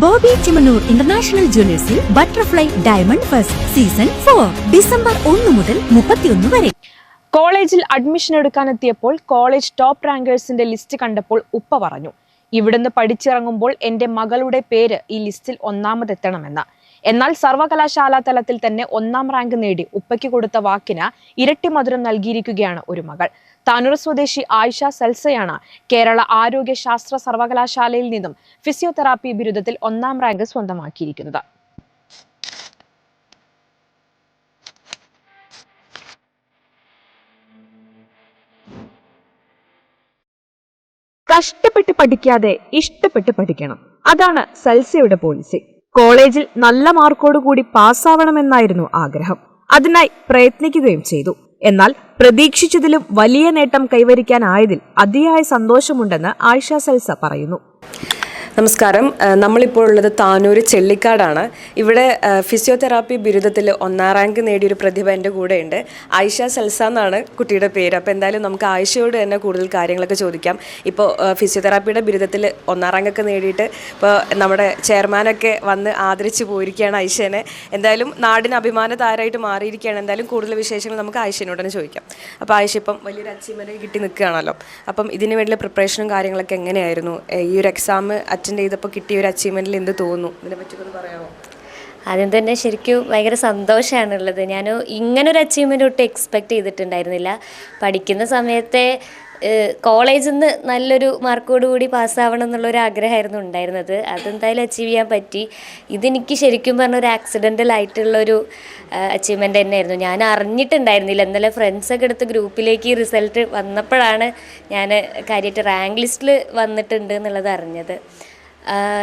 Bobby Chemmanur international ജ്വല്ലേഴ്സിൽ butterfly diamond first season four December ഒന്ന് മുതൽ മുപ്പത്തിയൊന്ന് വരെ. കോളേജിൽ അഡ്മിഷൻ എടുക്കാനെത്തിയപ്പോൾ കോളേജ് ടോപ്പ് റാങ്കേഴ്സിന്റെ ലിസ്റ്റ് കണ്ടപ്പോൾ ഉപ്പ പറഞ്ഞു ഇവിടുന്ന് പഠിച്ചിറങ്ങുമ്പോൾ എന്റെ മകളുടെ പേര് ഈ ലിസ്റ്റിൽ ഒന്നാമതെത്തണമെന്ന്. എന്നാൽ സർവകലാശാല തലത്തിൽ തന്നെ ഒന്നാം റാങ്ക് നേടി ഉപ്പയ്ക്ക് കൊടുത്ത വാക്കിന് ഇരട്ടി മധുരം നൽകിയിരിക്കുകയാണ് ഒരു മകൾ. താനൂർ സ്വദേശി ആയിഷ സൽസയാണ് കേരള ആരോഗ്യ ശാസ്ത്ര സർവകലാശാലയിൽ നിന്നും ഫിസിയോതെറാപ്പി ബിരുദത്തിൽ ഒന്നാം റാങ്ക് സ്വന്തമാക്കിയിരിക്കുന്നത്. കഷ്ടപ്പെട്ട് പഠിക്കാതെ ഇഷ്ടപ്പെട്ട് പഠിക്കണം. അതാണ് സൽസയുടെ പോളിസി കോളേജിൽ നല്ല മാർക്കോടുകൂടി പാസ്സാവണമെന്നായിരുന്നു ആഗ്രഹം. അതിനായി പ്രയത്നിക്കുകയും ചെയ്തു. എന്നാൽ പ്രതീക്ഷിച്ചതിലും വലിയ നേട്ടം കൈവരിക്കാനായതിൽ അതിയായ സന്തോഷമുണ്ടെന്ന് ആയിഷ സൽസ പറയുന്നു. നമസ്കാരം. നമ്മളിപ്പോൾ ഉള്ളത് താനൂർ ചെള്ളിക്കാടാണ്. ഇവിടെ ഫിസിയോതെറാപ്പി ബിരുദത്തിൽ ഒന്നാം റാങ്ക് നേടിയൊരു പ്രതിഭ എന്റെ കൂടെയുണ്ട്. ആയിഷ സൽസ എന്നാണ് കുട്ടിയുടെ പേര്. അപ്പോൾ എന്തായാലും നമുക്ക് ആയിഷയോട് തന്നെ കൂടുതൽ കാര്യങ്ങളൊക്കെ ചോദിക്കാം. ഇപ്പോൾ ഫിസിയോതെറാപ്പിയുടെ ബിരുദത്തിൽ ഒന്നാം റാങ്കൊക്കെ നേടിയിട്ട് ഇപ്പോൾ നമ്മുടെ ചെയർമാനൊക്കെ വന്ന് ആദരിച്ച് പോയിരിക്കുകയാണ് ആയിഷേനെ. എന്തായാലും നാടിന് അഭിമാന താരമായിട്ട് മാറിയിരിക്കുകയാണ്. എന്തായാലും കൂടുതൽ വിശേഷങ്ങൾ നമുക്ക് ആയിഷേനോട് തന്നെ ചോദിക്കാം. അപ്പോൾ ആയിഷ ഇപ്പം വലിയൊരു അച്ചീവ്മെന്റ് കിട്ടി നിൽക്കുകയാണല്ലോ. അപ്പം ഇതിനു വേണ്ടിയുള്ള പ്രിപ്പറേഷനും കാര്യങ്ങളൊക്കെ എങ്ങനെയായിരുന്നു? ഈ ഒരു എക്സാം അറ്റൻഡ് ചെയ്തപ്പോൾ കിട്ടിയ ഒരു അച്ചീവ്മെന്റിൽ എന്ത് തോന്നുന്നു? ഇതിനെപ്പറ്റി ഒന്ന് പറയാമോ? ആദ്യം തന്നെ ശരിക്കും ഭയങ്കര സന്തോഷമാണുള്ളത്. ഞാൻ ഇങ്ങനൊരു അച്ചീവ്മെന്റ് ഒട്ടും എക്സ്പെക്റ്റ് ചെയ്തിട്ടുണ്ടായിരുന്നില്ല. പഠിക്കുന്ന സമയത്തെ കോളേജിൽ നിന്ന് നല്ലൊരു മാർക്കോട് കൂടി പാസ്സാവണം എന്നുള്ളൊരു ആഗ്രഹമായിരുന്നു ഉണ്ടായിരുന്നത്. അതെന്തായാലും അച്ചീവ് ചെയ്യാൻ പറ്റി. ഇതെനിക്ക് ശരിക്കും പറഞ്ഞ ഒരു ആക്സിഡന്റൽ ആയിട്ടുള്ളൊരു അച്ചീവ്മെന്റ് തന്നെയായിരുന്നു. ഞാൻ അറിഞ്ഞിട്ടുണ്ടായിരുന്നില്ല. ഇന്നലെ ഫ്രണ്ട്സൊക്കെ എടുത്ത് ഗ്രൂപ്പിലേക്ക് റിസൾട്ട് വന്നപ്പോഴാണ് ഞാൻ കാര്യമായിട്ട് റാങ്ക് ലിസ്റ്റിൽ വന്നിട്ടുണ്ട് എന്നുള്ളത് അറിഞ്ഞത്.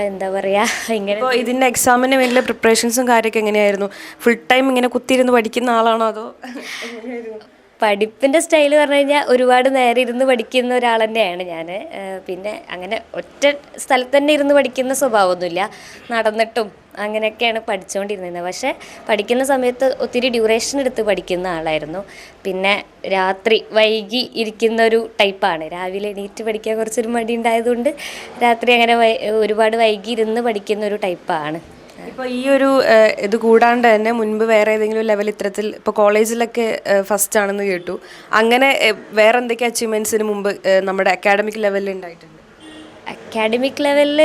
എന്താ പറയുക ഇങ്ങനെ ഇപ്പോൾ ഇതിന്റെ എക്സാമിന് വലിയ പ്രിപ്പറേഷൻസും കാര്യമൊക്കെ എങ്ങനെയായിരുന്നു? ഫുൾ ടൈം ഇങ്ങനെ കുത്തിയിരുന്ന് പഠിക്കുന്ന ആളാണോ അതോ? പഠിപ്പിന്റെ സ്റ്റൈൽ പറഞ്ഞു കഴിഞ്ഞാൽ ഒരുപാട് നേരെ ഇരുന്ന് പഠിക്കുന്ന ഒരാൾ തന്നെയാണ് ഞാൻ പിന്നെ അങ്ങനെ ഒറ്റ സ്ഥലത്ത് തന്നെ ഇരുന്ന് പഠിക്കുന്ന സ്വഭാവമൊന്നുമില്ല. നടന്നിട്ടും അങ്ങനെയൊക്കെയാണ് പഠിച്ചുകൊണ്ടിരുന്നത്. പക്ഷേ പഠിക്കുന്ന സമയത്ത് ഒത്തിരി ഡ്യൂറേഷൻ എടുത്ത് പഠിക്കുന്ന ആളായിരുന്നു. പിന്നെ രാത്രി വൈകി ഇരിക്കുന്ന ഒരു ടൈപ്പാണ് രാവിലെ എണീറ്റ് പഠിക്കാൻ കുറച്ചൊരു മടി ഉണ്ടായതുകൊണ്ട് രാത്രി അങ്ങനെ ഒരുപാട് വൈകി ഇരുന്ന് പഠിക്കുന്ന ഒരു ടൈപ്പാണ് ഇപ്പോൾ ഈ ഒരു ഇത് കൂടാണ്ട് തന്നെ മുൻപ് വേറെ ഏതെങ്കിലും ലെവൽ ഇത്തരത്തിൽ ഇപ്പോൾ കോളേജിലൊക്കെ ഫസ്റ്റ് ആണെന്ന് കേട്ടു. അങ്ങനെ വേറെ എന്തൊക്കെ അച്ചീവ്മെന്റ്സിന് മുമ്പ് നമ്മുടെ അക്കാഡമിക് ലെവലിൽ ഉണ്ടായിട്ടുണ്ട്? അക്കാഡമിക് ലെവലിൽ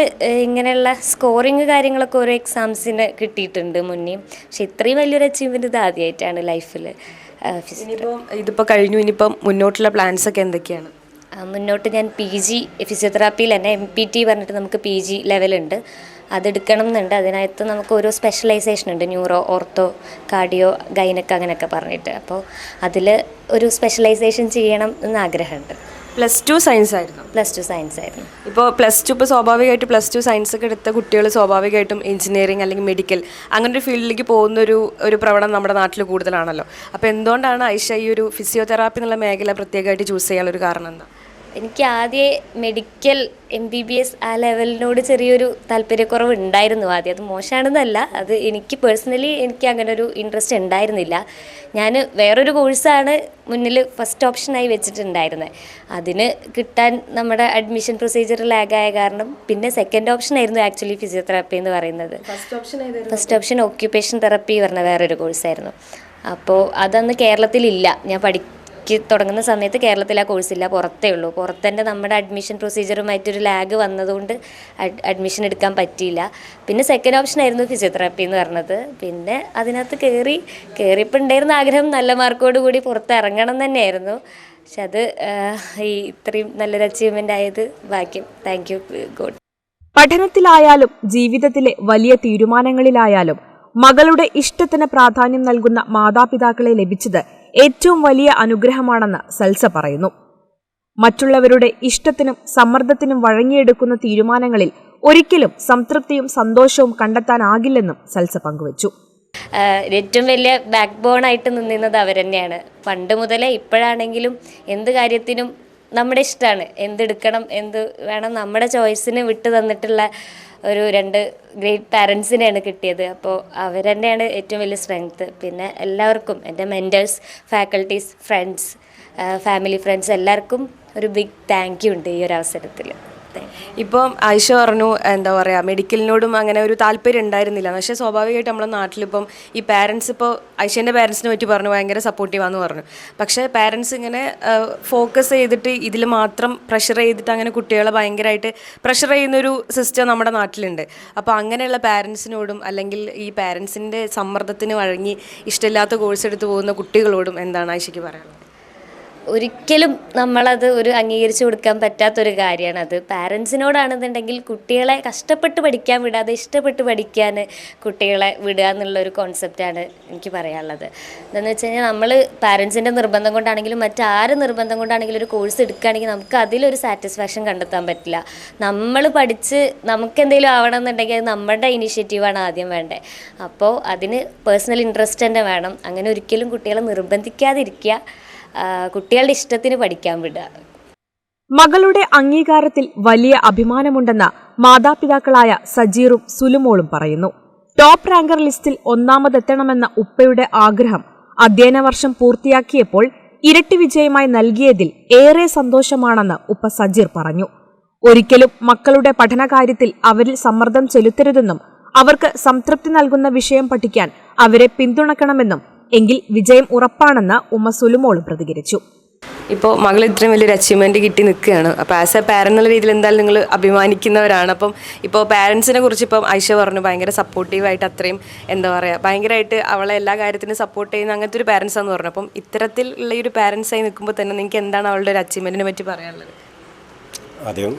ഇങ്ങനെയുള്ള സ്കോറിങ് കാര്യങ്ങളൊക്കെ ഓരോ എക്സാംസിന് കിട്ടിയിട്ടുണ്ട് മുന്നേ. പക്ഷെ ഇത്രയും വലിയൊരു അച്ചീവ്മെന്റ് ഇത് ആദ്യമായിട്ടാണ് ലൈഫിൽ ഇനിയിപ്പം ഇതിപ്പോൾ കഴിഞ്ഞു ഇനിയിപ്പം മുന്നോട്ടുള്ള പ്ലാൻസ് ഒക്കെ എന്തൊക്കെയാണ്? മുന്നോട്ട് ഞാൻ പി ജി ഫിസിയോതെറാപ്പിയിൽ തന്നെ എം പി ടി പറഞ്ഞിട്ട് നമുക്ക് പി ജി ലെവലുണ്ട് അതെടുക്കണം എന്നുണ്ട്. അതിനകത്ത് നമുക്ക് ഓരോ സ്പെഷ്യലൈസേഷൻ ഉണ്ട്. ന്യൂറോ ഓർത്തോ കാർഡിയോ ഗൈനക്ക് അങ്ങനെയൊക്കെ പറഞ്ഞിട്ട്. അപ്പോൾ അതിൽ ഒരു സ്പെഷ്യലൈസേഷൻ ചെയ്യണം എന്ന് ആഗ്രഹമുണ്ട്. പ്ലസ് ടു സയൻസ് ആയിരുന്നു. പ്ലസ് ടു സയൻസ് ആയിരുന്നു. ഇപ്പോൾ പ്ലസ് ടു ഇപ്പോൾ സ്വാഭാവികമായിട്ട് പ്ലസ് ടു സയൻസ് ഒക്കെ എടുത്ത കുട്ടികൾ സ്വാഭാവികമായിട്ടും എഞ്ചിനീയറിംഗ് അല്ലെങ്കിൽ മെഡിക്കൽ അങ്ങനെ ഒരു ഫീൽഡിലേക്ക് പോകുന്ന ഒരു ഒരു പ്രവണത നമ്മുടെ നാട്ടിൽ കൂടുതലാണല്ലോ. അപ്പോൾ എന്തുകൊണ്ടാണ് ഐഷ ഈ ഒരു ഫിസിയോതെറാപ്പി എന്നുള്ള മേഖല പ്രത്യേകമായിട്ട് ചൂസ് ചെയ്യാനുള്ള ഒരു കാരണം എന്താ? എനിക്ക് ആദ്യം medical M B B S ആ ലെവലിനോട് ചെറിയൊരു താല്പര്യക്കുറവ് ഉണ്ടായിരുന്നു ആദ്യം. അത് മോശമാണെന്നല്ല അത് എനിക്ക് പേഴ്സണലി എനിക്ക് അങ്ങനെ ഒരു ഇൻട്രസ്റ്റ് ഉണ്ടായിരുന്നില്ല. ഞാൻ വേറൊരു കോഴ്സാണ് മുന്നിൽ ഫസ്റ്റ് ഓപ്ഷനായി വെച്ചിട്ടുണ്ടായിരുന്നത് അതിന് കിട്ടാൻ നമ്മുടെ അഡ്മിഷൻ പ്രൊസീജിയർ ലാഗായ കാരണം പിന്നെ സെക്കൻഡ് ഓപ്ഷൻ ആയിരുന്നു ആക്ച്വലി ഫിസിയോതെറാപ്പി എന്ന് പറയുന്നത്. First option first option occupation therapy പറഞ്ഞ വേറൊരു കോഴ്സായിരുന്നു അപ്പോൾ അതന്ന് കേരളത്തിലില്ല. ഞാൻ പഠിക്ക് തുടങ്ങുന്ന സമയത്ത് കേരളത്തിൽ ആ കോഴ്സില്ല പുറത്തേ ഉള്ളൂ. പുറത്തന്നെ നമ്മുടെ അഡ്മിഷൻ പ്രൊസീജിയറുമായിട്ടൊരു ലാഗ് വന്നതുകൊണ്ട് അഡ്മിഷൻ എടുക്കാൻ പറ്റിയില്ല. പിന്നെ സെക്കൻഡ് ഓപ്ഷൻ ആയിരുന്നു ഫിസിയോതെറാപ്പി എന്ന് പറഞ്ഞത്. പിന്നെ അതിനകത്ത് കയറി കയറിയപ്പോൾ ഉണ്ടായിരുന്ന ആഗ്രഹം നല്ല മാർക്കോട് കൂടി പുറത്ത് ഇറങ്ങണം തന്നെയായിരുന്നു. പക്ഷെ അത് ഈ ഇത്രയും നല്ലൊരു അച്ചീവ്മെന്റ് ആയത് ഭാഗ്യം. താങ്ക് യു ഗോഡ് പഠനത്തിലായാലും ജീവിതത്തിലെ വലിയ തീരുമാനങ്ങളിലായാലും മകളുടെ ഇഷ്ടത്തിന് പ്രാധാന്യം നൽകുന്ന മാതാപിതാക്കളെ ലഭിച്ചത് ഏറ്റവും വലിയ അനുഗ്രഹമാണെന്ന് സൽസ പറയുന്നു. മറ്റുള്ളവരുടെ ഇഷ്ടത്തിനും സമ്മർദ്ദത്തിനും വഴങ്ങിയെടുക്കുന്ന തീരുമാനങ്ങളിൽ ഒരിക്കലും സംതൃപ്തിയും സന്തോഷവും കണ്ടെത്താനാകില്ലെന്നും സൽസ പങ്കുവച്ചു. ഏറ്റവും വലിയ ബാക്ക് ബോൺ ആയിട്ട് നിന്നിരുന്നത് അവർ തന്നെയാണ് പണ്ട് മുതലേ ഇപ്പോഴാണെങ്കിലും എന്ത് കാര്യത്തിനും നമ്മുടെ ഇഷ്ടമാണ് എന്തെടുക്കണം എന്ത് വേണം നമ്മുടെ ചോയ്സിന് വിട്ടു തന്നിട്ടുള്ള ഒരു രണ്ട് ഗ്രേറ്റ് പാരൻസിനെയാണ് കിട്ടിയത്. അപ്പോൾ അവർ തന്നെയാണ് ഏറ്റവും വലിയ സ്ട്രെങ്ത്ത് പിന്നെ എല്ലാവർക്കും എന്റെ mentors faculties friends family friends എല്ലാവർക്കും ഒരു ബിഗ് താങ്ക് യു ഉണ്ട് ഈ ഒരു അവസരത്തിൽ ഇപ്പം ആയിഷ പറഞ്ഞു എന്താ പറയുക മെഡിക്കലിനോടും അങ്ങനെ ഒരു താല്പര്യം ഉണ്ടായിരുന്നില്ല. പക്ഷേ സ്വാഭാവികമായിട്ട് നമ്മുടെ നാട്ടിലിപ്പം ഈ പാരൻസ് ഇപ്പോൾ ആയിഷേന്റെ പാരൻസിനെ പറ്റി പറഞ്ഞു ഭയങ്കര സപ്പോർട്ടീവാന്ന് പറഞ്ഞു. പക്ഷേ പാരൻസ് ഇങ്ങനെ ഫോക്കസ് ചെയ്തിട്ട് ഇതിൽ മാത്രം പ്രഷർ ചെയ്തിട്ട് അങ്ങനെ കുട്ടികളെ ഭയങ്കരമായിട്ട് പ്രഷർ ചെയ്യുന്നൊരു സിസ്റ്റം നമ്മുടെ നാട്ടിലുണ്ട്. അപ്പോൾ അങ്ങനെയുള്ള പാരൻസിനോടും അല്ലെങ്കിൽ ഈ പാരൻസിന്റെ സമ്മർദ്ദത്തിന് വഴങ്ങി ഇഷ്ടമില്ലാത്ത കോഴ്സ് എടുത്ത് പോകുന്ന കുട്ടികളോടും എന്താണ് ആയിഷയ്ക്ക് പറയാനുള്ളത്? ഒരിക്കലും നമ്മളത് ഒരു അംഗീകരിച്ചു കൊടുക്കാൻ പറ്റാത്തൊരു കാര്യമാണ് അത്. പാരൻസിനോടാണെന്നുണ്ടെങ്കിൽ കുട്ടികളെ കഷ്ടപ്പെട്ട് പഠിക്കാൻ വിടാതെ ഇഷ്ടപ്പെട്ട് പഠിക്കാൻ കുട്ടികളെ വിടുക എന്നുള്ളൊരു കോൺസെപ്റ്റാണ് എനിക്ക് പറയാനുള്ളത്. എന്താണെന്ന് വെച്ച് കഴിഞ്ഞാൽ നമ്മൾ പാരൻസിന്റെ നിർബന്ധം കൊണ്ടാണെങ്കിലും മറ്റാര് നിർബന്ധം കൊണ്ടാണെങ്കിലും ഒരു കോഴ്സ് എടുക്കുകയാണെങ്കിൽ നമുക്ക് അതിലൊരു സാറ്റിസ്ഫാക്ഷൻ കണ്ടെത്താൻ പറ്റില്ല. നമ്മൾ പഠിച്ച് നമുക്ക് എന്തെങ്കിലും ആവണം എന്നുണ്ടെങ്കിൽ അത് നമ്മുടെ ഇനിഷ്യേറ്റീവാണ് ആദ്യം വേണ്ടത് അപ്പോൾ അതിന് പേഴ്സണൽ ഇൻട്രസ്റ്റ് തന്നെ വേണം. അങ്ങനെ ഒരിക്കലും കുട്ടികളെ നിർബന്ധിക്കാതിരിക്കുക. കുട്ടികളുടെ ഇഷ്ടത്തിന് പഠിക്കാൻ വിടുക. മകളുടെ അംഗീകാരത്തിൽ വലിയ അഭിമാനമുണ്ടെന്ന് മാതാപിതാക്കളായ സജീറും സുലുമോളും പറയുന്നു. ടോപ്പ് റാങ്കർ ലിസ്റ്റിൽ ഒന്നാമതെത്തണമെന്ന ഉപ്പയുടെ ആഗ്രഹം അധ്യയന വർഷം പൂർത്തിയാക്കിയപ്പോൾ ഇരട്ടി വിജയമായി നൽകിയതിൽ ഏറെ സന്തോഷമാണെന്ന് ഉപ്പ സജീർ പറഞ്ഞു. ഒരിക്കലും മക്കളുടെ പഠനകാര്യത്തിൽ അവരിൽ സമ്മർദ്ദം ചെലുത്തരുതെന്നും അവർക്ക് സംതൃപ്തി നൽകുന്ന വിഷയം പഠിക്കാൻ അവരെ പിന്തുണക്കണമെന്നും എങ്കിൽ വിജയം ഉറപ്പാണെന്ന് ഉമ്മ സുലുമോളും പ്രതികരിച്ചു. ഇപ്പോൾ മകൾ ഇത്രയും വലിയൊരു അച്ചീവ്മെന്റ് കിട്ടി നിൽക്കുകയാണ്. അപ്പോൾ ആസ് എ പാരൻ എന്നുള്ള രീതിയിൽ എന്തായാലും നിങ്ങൾ അഭിമാനിക്കുന്നവരാണ്. അപ്പം ഇപ്പോൾ പാരൻസിനെ കുറിച്ച് ഇപ്പം ഐഷ പറഞ്ഞു ഭയങ്കര സപ്പോർട്ടീവായിട്ട് അത്രയും എന്താ പറയുക ഭയങ്കരമായിട്ട് അവളെ എല്ലാ കാര്യത്തിനും സപ്പോർട്ട് ചെയ്യുന്ന അങ്ങനത്തെ ഒരു പാരൻസ് ആണെന്ന് പറഞ്ഞു. അപ്പം ഇത്തരത്തിലുള്ള ഈ ഒരു പാരൻസായി നിൽക്കുമ്പോൾ തന്നെ നിങ്ങൾക്ക് എന്താണ് അവളുടെ ഒരു അച്ചീവ്മെന്റിനെ പറ്റി പറയാനുള്ളത്? ആദ്യം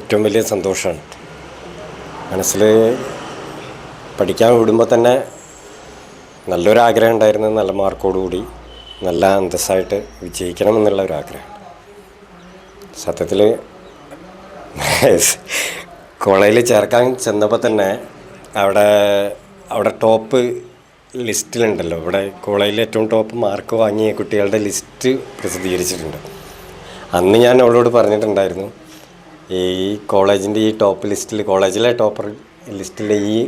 ഏറ്റവും വലിയ സന്തോഷമാണ്. മനസ്സിൽ പഠിക്കാൻ വിടുമ്പോൾ തന്നെ നല്ലൊരു ആഗ്രഹം ഉണ്ടായിരുന്നു നല്ല മാർക്കോടുകൂടി നല്ല അന്തസ്സായിട്ട് വിജയിക്കണം എന്നുള്ള ഒരു ആഗ്രഹം സത്യത്തിൽ കോളേജിൽ ചേർക്കാൻ ചെന്നപ്പോൾ തന്നെ അവിടെ അവിടെ ടോപ്പ് ലിസ്റ്റിലുണ്ടല്ലോ. ഇവിടെ കോളേജിൽ ഏറ്റവും ടോപ്പ് മാർക്ക് വാങ്ങിയ കുട്ടികളുടെ ലിസ്റ്റ് പ്രസിദ്ധീകരിച്ചിട്ടുണ്ട്. അന്ന് ഞാൻ അവളോട് പറഞ്ഞിട്ടുണ്ടായിരുന്നു ഈ കോളേജിന്റെ ഈ ടോപ്പ് ലിസ്റ്റിൽ കോളേജിലെ ടോപ്പർ ലിസ്റ്റിലെ ഈ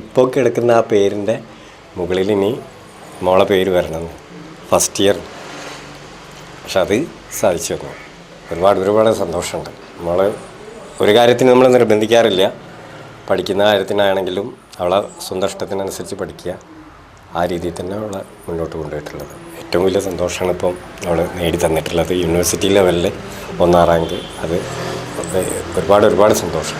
ഇപ്പോൾ കിടക്കുന്ന ആ പേരിന്റെ മുകളിൽ ഇനി മോളെ പേര് വരണമെന്ന് ഫസ്റ്റ് ഇയർ പക്ഷെ അത് സാധിച്ചു വന്നു ഒരുപാട് ഒരുപാട് സന്തോഷമുണ്ട്. നമ്മൾ ഒരു കാര്യത്തിന് നമ്മൾ നിർബന്ധിക്കാറില്ല. പഠിക്കുന്ന കാര്യത്തിനാണെങ്കിലും അവളെ സ്വന്തം ഇഷ്ടത്തിനനുസരിച്ച് പഠിക്കുക. ആ രീതിയിൽ തന്നെ അവളെ മുന്നോട്ട് കൊണ്ടുപോയിട്ടുള്ളത്. ഏറ്റവും വലിയ സന്തോഷമാണ് ഇപ്പം അവൾ നേടി തന്നിട്ടുള്ളത്. യൂണിവേഴ്സിറ്റി ലെവലിൽ ഒന്നാം റാങ്ക് അത് ഒരുപാട് ഒരുപാട് സന്തോഷം.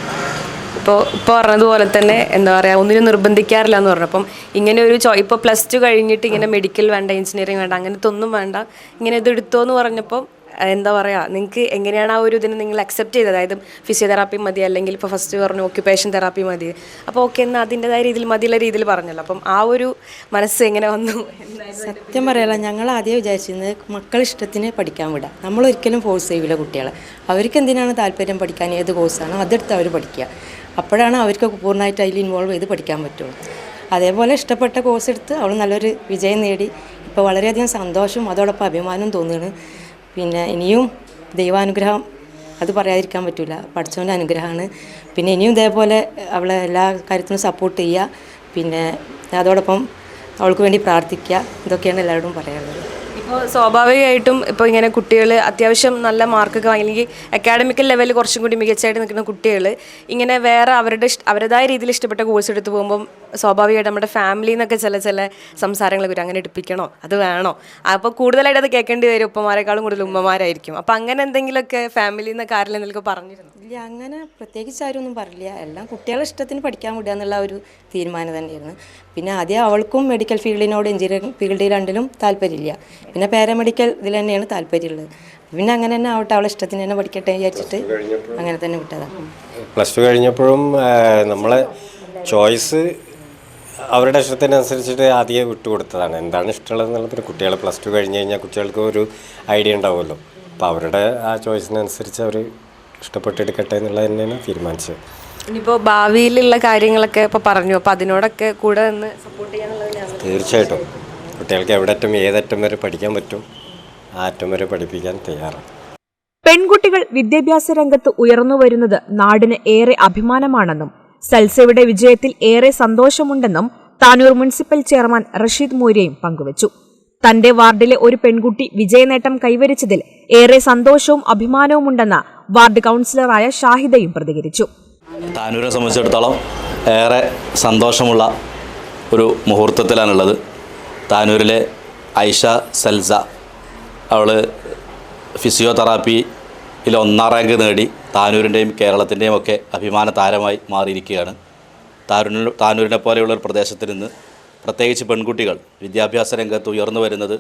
ഇപ്പോൾ ഇപ്പോൾ പറഞ്ഞതുപോലെ തന്നെ എന്താ പറയുക ഒന്നിനും നിർബന്ധിക്കാറില്ല എന്ന് പറഞ്ഞു. അപ്പം ഇങ്ങനെ ഒരു ചോ ഇപ്പോൾ പ്ലസ് ടു കഴിഞ്ഞിട്ട് ഇങ്ങനെ മെഡിക്കൽ വേണ്ട എഞ്ചിനീയറിംഗ് വേണ്ട അങ്ങനത്തെ ഒന്നും വേണ്ട. ഇങ്ങനെ ഇത് എടുത്തോ എന്ന് പറഞ്ഞപ്പോൾ എന്താ പറയുക നിങ്ങൾക്ക് എങ്ങനെയാണ് ആ ഒരു ഇതിനെ നിങ്ങൾ അക്സെപ്റ്റ് ചെയ്തത്? അതായത് ഫിസിയോതെറാപ്പി മതി അല്ലെങ്കിൽ ഇപ്പോൾ ഫസ്റ്റ് പറഞ്ഞു ഓക്യുപ്പേഷൻ തെറാപ്പി മതി. അപ്പോൾ ഓക്കെ എന്നാൽ അതിന്റെതായ രീതിയിൽ മതിയുള്ള രീതിയിൽ പറഞ്ഞല്ലോ. അപ്പം ആ ഒരു മനസ്സ് എങ്ങനെ വന്നു? സത്യം പറയാലോ ഞങ്ങൾ ആദ്യം വിചാരിച്ചിരുന്നത് മക്കൾ ഇഷ്ടത്തിന് പഠിക്കാൻ വിടാം. നമ്മൾ ഒരിക്കലും ഫോഴ്സ് ചെയ്യില്ല കുട്ടികളെ. അവർക്ക് എന്തിനാണ് താല്പര്യം പഠിക്കാൻ? ഏത് കോഴ്സാണോ അതെടുത്ത് അവർ പഠിക്കുക. അപ്പോഴാണ് അവർക്ക് പൂർണമായിട്ട് അതിൽ ഇൻവോൾവ് ചെയ്ത് പഠിക്കാൻ പറ്റുള്ളൂ. അതേപോലെ ഇഷ്ടപ്പെട്ട കോഴ്സ് എടുത്ത് അവൾ നല്ലൊരു വിജയം നേടി. ഇപ്പോൾ വളരെയധികം സന്തോഷവും അതോടൊപ്പം അഭിമാനവും തോന്നുകയാണ്. പിന്നെ ഇനിയും ദൈവാനുഗ്രഹം അത് പറയാതിരിക്കാൻ പറ്റില്ല പഠിച്ചവന്റെ അനുഗ്രഹമാണ്. പിന്നെ ഇനിയും ഇതേപോലെ അവളെ എല്ലാ കാര്യത്തിനും സപ്പോർട്ട് ചെയ്യുക. പിന്നെ അതോടൊപ്പം അവൾക്ക് വേണ്ടി പ്രാർത്ഥിക്കുക. ഇതൊക്കെയാണ് എല്ലാവരോടും പറയാനുള്ളത്. ഇപ്പോൾ സ്വാഭാവികമായിട്ടും ഇപ്പോൾ ഇങ്ങനെ കുട്ടികൾ അത്യാവശ്യം നല്ല മാർക്കൊക്കെ അല്ലെങ്കിൽ അക്കാഡമിക്കൽ ലെവലിൽ കുറച്ചും കൂടി മികച്ചായിട്ട് നിൽക്കുന്ന കുട്ടികൾ ഇങ്ങനെ വേറെ അവരുടെ അവരുടേതായ രീതിയിൽ ഇഷ്ടപ്പെട്ട കോഴ്സ് എടുത്ത് പോകുമ്പം സ്വാഭാവികമായിട്ട് നമ്മുടെ ഫാമിലിയിൽ നിന്നൊക്കെ ചില ചില സംസാരങ്ങളൊക്കെ വരും അങ്ങനെ എടുപ്പിക്കണോ? അത് വേണോ? അപ്പോൾ കൂടുതലായിട്ട് അത് കേൾക്കേണ്ടി വരും ഉപ്പമാരെക്കാളും കൂടുതൽ ഉമ്മമാരായിരിക്കും. അപ്പോൾ അങ്ങനെ എന്തെങ്കിലുമൊക്കെ ഫാമിലിയിൽ നിന്നൊക്കെ ആരെങ്കിലും എന്തെങ്കിലും പറഞ്ഞിരുന്നു? ഇല്ല അങ്ങനെ പ്രത്യേകിച്ച് ആരും ഒന്നും പറഞ്ഞില്ല. എല്ലാം കുട്ടികളുടെ ഇഷ്ടത്തിന് പഠിക്കാൻ വിടുക എന്നുള്ള ഒരു തീരുമാനം തന്നെയായിരുന്നു. പിന്നെ ആദ്യം അവൾക്കും മെഡിക്കൽ ഫീൽഡിനോട് എഞ്ചിനീയറിംഗ് ഫീൽഡിൽ രണ്ടിലും താല്പര്യമില്ല. പിന്നെ പാരാമെഡിക്കൽ ഇതിൽ തന്നെയാണ് താല്പര്യമുള്ളത്. പിന്നെ അങ്ങനെ തന്നെ ആവട്ടെ അവളെ ഇഷ്ടത്തിന് തന്നെ പഠിക്കട്ടെ വിചാരിച്ചിട്ട് അങ്ങനെ തന്നെ വിട്ടതാണ് പ്ലസ് ടു കഴിഞ്ഞപ്പോഴും നമ്മളെ ചോയ്സ് അവരുടെ ഇഷ്ടത്തിനനുസരിച്ചിട്ട് ആദ്യം വിട്ടുകൊടുത്തതാണ്. എന്താണ് ഇഷ്ടമുള്ളത് എന്നുള്ളത് കുട്ടികൾ പ്ലസ് ടു കഴിഞ്ഞ് കഴിഞ്ഞാൽ കുട്ടികൾക്ക് ഒരു ഐഡിയ ഉണ്ടാവുമല്ലോ. അപ്പോൾ അവരുടെ ആ ചോയ്സിനനുസരിച്ച് അവർ ഇഷ്ടപ്പെട്ടെടുക്കട്ടെ എന്നുള്ളത് തന്നെയാണ് തീരുമാനിച്ചത്. ഇനിയിപ്പോൾ ഭാവിയിലുള്ള കാര്യങ്ങളൊക്കെ ഇപ്പോൾ പറഞ്ഞു. അപ്പോൾ അതിനോടൊക്കെ കൂടെ നിന്ന് സപ്പോർട്ട് ചെയ്യാനുള്ളത് തീർച്ചയായിട്ടും. കുട്ടികൾക്ക് എവിടെ അറ്റം ഏതറ്റം വരെ പഠിക്കാൻ പറ്റും ആ അറ്റം വരെ പഠിപ്പിക്കാൻ തയ്യാറാണ്. പെൺകുട്ടികൾ വിദ്യാഭ്യാസ രംഗത്ത് ഉയർന്നു വരുന്നത് നാടിന് ഏറെ അഭിമാനമാണെന്നും സൽസയുടെ വിജയത്തിൽ ഏറെ സന്തോഷമുണ്ടെന്നും താനൂർ മുനിസിപ്പൽ ചെയർമാൻ റഷീദ് മൂര്യയും പങ്കുവച്ചു. തന്റെ വാർഡിലെ ഒരു പെൺകുട്ടി വിജയനേട്ടം കൈവരിച്ചതിൽ ഏറെ സന്തോഷവും അഭിമാനവുമുണ്ടെന്ന് വാർഡ് കൗൺസിലറായ ഷാഹിദയും പ്രതികരിച്ചു. താനൂരിനെ സംബന്ധിച്ചിടത്തോളം ഏറെ സന്തോഷമുള്ള ഒരു മുഹൂർത്തത്തിലാണുള്ളത്. താനൂരിലെ ഐഷ സൽസ അവൾ ഫിസിയോതെറാപ്പിയിൽ ഒന്നാം റാങ്ക് നേടി. താനൂരിന്റെയും കേരളത്തിന്റെയും ഒക്കെ അഭിമാന താരമായി മാറിയിരിക്കുകയാണ്. താനൂരിൽ താനൂരിനെ പോലെയുള്ള ഒരു പ്രദേശത്ത് നിന്ന് പ്രത്യേകിച്ച് പെൺകുട്ടികൾ വിദ്യാഭ്യാസ രംഗത്ത് ഉയർന്നു വരുന്നത്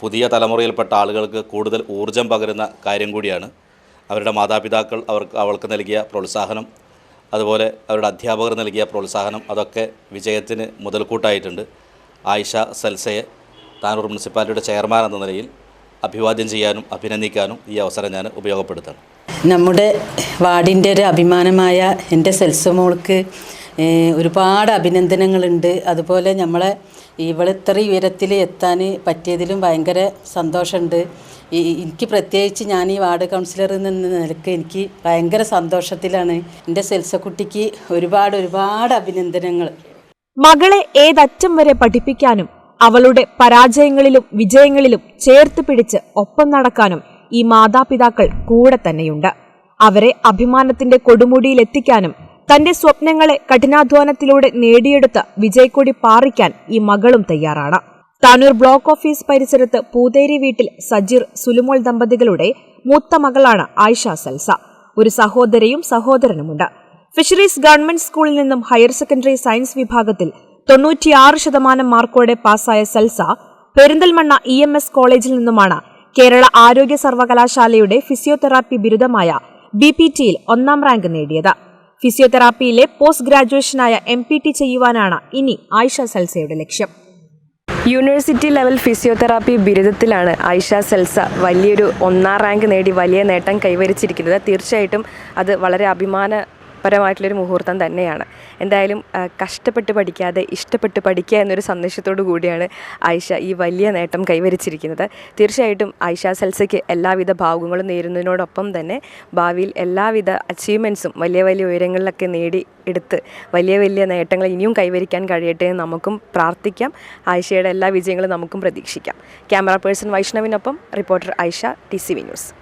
പുതിയ തലമുറയിൽപ്പെട്ട ആളുകൾക്ക് കൂടുതൽ ഊർജം പകരുന്ന കാര്യം കൂടിയാണ്. അവരുടെ മാതാപിതാക്കൾ അവർക്ക് അവൾക്ക് നൽകിയ പ്രോത്സാഹനം അതുപോലെ അവരുടെ അധ്യാപകർ നൽകിയ പ്രോത്സാഹനം അതൊക്കെ വിജയത്തിന് മുതൽക്കൂട്ടായിട്ടുണ്ട്. ആയിഷ സൽസയെ താനൂർ മുനിസിപ്പാലിറ്റിയുടെ ചെയർമാൻ എന്ന നിലയിൽ അഭിവാദ്യം ചെയ്യാനും അഭിനന്ദിക്കാനും ഈ അവസരം ഞാൻ ഉപയോഗപ്പെടുത്തണം നമ്മുടെ വാർഡിന്റെ ഒരു അഭിമാനമായ എന്റെ സെൽസമോൾക്ക് ഒരുപാട് അഭിനന്ദനങ്ങളുണ്ട്. അതുപോലെ നമ്മളെ ഇവളിത്ര ഉയരത്തിൽ എത്താൻ പറ്റിയതിലും ഭയങ്കര സന്തോഷമുണ്ട്. എനിക്ക് പ്രത്യേകിച്ച് ഞാൻ ഈ വാർഡ് കൗൺസിലർ നിന്ന് നിലയ്ക്ക് എനിക്ക് ഭയങ്കര സന്തോഷത്തിലാണ്. എന്റെ സെൽസക്കുട്ടിക്ക് ഒരുപാട് ഒരുപാട് അഭിനന്ദനങ്ങൾ. മകളെ ഏതറ്റം വരെ പഠിപ്പിക്കാനും അവളുടെ പരാജയങ്ങളിലും വിജയങ്ങളിലും ചേർത്ത് പിടിച്ച് ഒപ്പം നടക്കാനും ഈ മാതാപിതാക്കൾ കൂടെ തന്നെയുണ്ട്. അവരെ അഭിമാനത്തിന്റെ കൊടുമുടിയിലെത്തിക്കാനും തന്റെ സ്വപ്നങ്ങളെ കഠിനാധ്വാനത്തിലൂടെ നേടിയെടുത്ത വിജയക്കൊടി പാറിക്കാൻ ഈ മകളും തയ്യാറാണ്. താനൂർ ബ്ലോക്ക് ഓഫീസ് പരിസരത്ത് പൂതേരി വീട്ടിൽ സജിർ സുലുമോൾ ദമ്പതികളുടെ മൂത്ത മകളാണ് ആയിഷ സൽസ. ഒരു സഹോദരയും സഹോദരനുമുണ്ട്. ഫിഷറീസ് ഗവൺമെന്റ് സ്കൂളിൽ നിന്നും ഹയർ സെക്കൻഡറി സയൻസ് വിഭാഗത്തിൽ തൊണ്ണൂറ്റിയാറ് ശതമാനം മാർക്കോടെ പാസ്സായ സൽസ പെരിന്തൽമണ്ണ ഇ കോളേജിൽ നിന്നുമാണ് കേരള ആരോഗ്യ സർവകലാശാലയുടെ ഫിസിയോതെറാപ്പി ബിരുദമായ ബി പി ടിയിൽ ഒന്നാം റാങ്ക് നേടിയത്. ഫിസിയോതെറാപ്പിയിലെ പോസ്റ്റ് ഗ്രാജുവേഷനായ എം പി ടി ചെയ്യുവാനാണ് ഇനി ആയിഷ സൽസയുടെ ലക്ഷ്യം. യൂണിവേഴ്സിറ്റി ലെവൽ ഫിസിയോതെറാപ്പി ബിരുദത്തിലാണ് ഐഷ സെൽസ വലിയൊരു ഒന്നാം റാങ്ക് നേടി വലിയ നേട്ടം കൈവരിച്ചിരിക്കുന്നത്. തീർച്ചയായിട്ടും അത് വളരെ അഭിമാനപരമായിട്ടുള്ളൊരു മുഹൂർത്തം തന്നെയാണ്. എന്തായാലും കഷ്ടപ്പെട്ട് പഠിക്കാതെ ഇഷ്ടപ്പെട്ട് പഠിക്കുക എന്നൊരു സന്ദേശത്തോടു കൂടിയാണ് ആയിഷ ഈ വലിയ നേട്ടം കൈവരിച്ചിരിക്കുന്നത്. തീർച്ചയായിട്ടും ആയിഷ സെൽസയ്ക്ക് എല്ലാവിധ ഭാവുകങ്ങളും നേരുന്നതിനോടൊപ്പം തന്നെ ഭാവിയിൽ എല്ലാവിധ അച്ചീവ്മെന്റ്സും വലിയ വലിയ ഉയരങ്ങളിലൊക്കെ നേടി എടുത്ത് വലിയ വലിയ നേട്ടങ്ങൾ ഇനിയും കൈവരിക്കാൻ കഴിയട്ടെ എന്ന് നമുക്കും പ്രാർത്ഥിക്കാം. ആയിഷയുടെ എല്ലാ വിജയങ്ങളും നമുക്കും പ്രതീക്ഷിക്കാം. Camera person വൈഷ്ണവിനൊപ്പം reporter Ayisha T C V news.